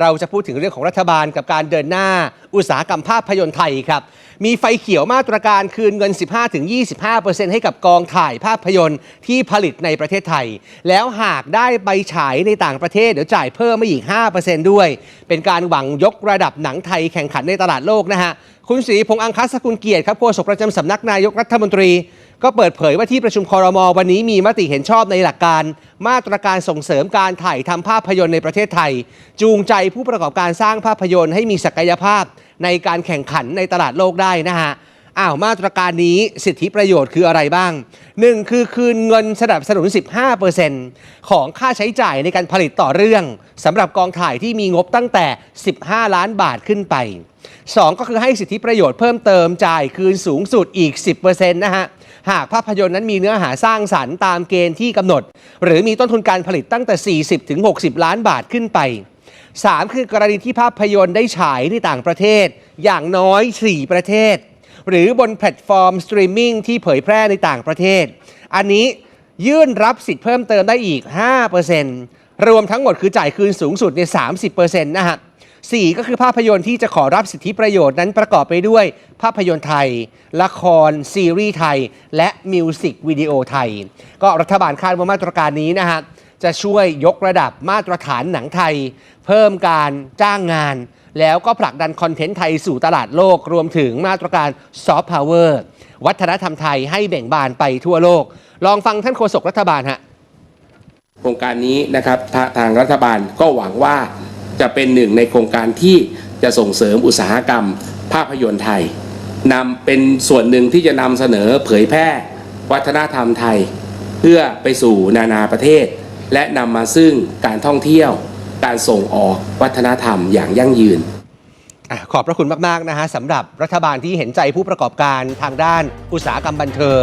เราจะพูดถึงเรื่องของรัฐบาลกับการเดินหน้าอุตสาหกรรมภาพยนตร์ไทยครับ มีไฟเขียวมาตรการคืนเงิน 15-25%ให้กับกองถ่ายภาพยนตร์ที่ผลิตในประเทศไทย แล้วหากได้ไปฉายในต่างประเทศเดี๋ยวจ่ายเพิ่มมาอีก 5%ด้วย เป็นการหวังยกระดับหนังไทยแข่งขันในตลาดโลกนะฮะ คุณศรีพงษ์อังคัสกุลเกียรติครับโฆษกประจำสำนักนายกรัฐมนตรี ก็เปิดเผยว่าที่ประชุมคอรมอวันนี้มีมติเห็นชอบในหลักการ มาตรการส่งเสริมการถ่ายทำภาพยนตร์ในประเทศไทย จูงใจผู้ประกอบการสร้างภาพยนตร์ให้มีศักยภาพในการแข่งขันในตลาดโลกได้นะฮะอ้าวมาตรการนี้สิทธิประโยชน์คืออะไรบ้าง 1. คือคืนเงินสนับสนุน 15%ของค่าใช้จ่ายในการผลิตต่อเรื่องสำหรับกองถ่ายที่มีงบตั้งแต่ 15 ล้านบาทขึ้นไป 2. ก็คือให้สิทธิประโยชน์เพิ่มเติมจ่ายคืนสูงสุดอีก 10%นะฮะหากภาพยนตร์นั้นมีเนื้อหาสร้างสรรค์ตามเกณฑ์ที่กำหนด หรือมีต้นทุนการผลิตตั้งแต่ 40-60 ล้านบาทขึ้นไป 3. คือกรณีที่ภาพยนตร์ได้ฉายในต่างประเทศ อย่างน้อย 4 ประเทศ หรือบนแพลตฟอร์มสตรีมมิ่งที่เผยแพร่ในต่างประเทศ อันนี้ยื่นรับสิทธิ์เพิ่มเติมได้อีก 5%รวมทั้งหมดคือจ่ายคืนสูงสุดใน 30%นะฮะ 4 ก็คือภาพยนตร์ที่จะขอรับสิทธิประโยชน์นั้นประกอบไปด้วย ภาพยนตร์ไทย ละคร ซีรีส์ไทย และมิวสิกวิดีโอไทย ก็รัฐบาลคาดว่ามาตรการนี้นะฮะจะช่วยยกระดับมาตรฐานหนังไทย เพิ่มการจ้างงาน แล้วก็ผลักดันคอนเทนต์ไทยสู่ตลาดโลกรวมถึงมาตรการซอฟต์พาวเวอร์วัฒนธรรมไทยให้เบ่งบานไปทั่วโลก ลองฟังท่านโฆษกรัฐบาลฮะโครงการนี้นะครับทาทางรัฐบาลก็หวังว่า จะเป็นหนึ่งในโครงการที่จะส่งเสริมอุตสาหกรรม ภาพยนตร์ไทยนำเป็นส่วนหนึ่งที่จะนำเสนอเผยแพร่ วัฒนธรรมไทย เพื่อไปสู่นานาประเทศ และนำมาซึ่งการท่องเที่ยว การส่งออกวัฒนธรรมอย่างยั่งยืนอขอบพระคุณมาก ๆ นะฮะสำหรับรัฐบาลที่เห็นใจผู้ประกอบการทางด้านอุตสาหกรรมบันเทิง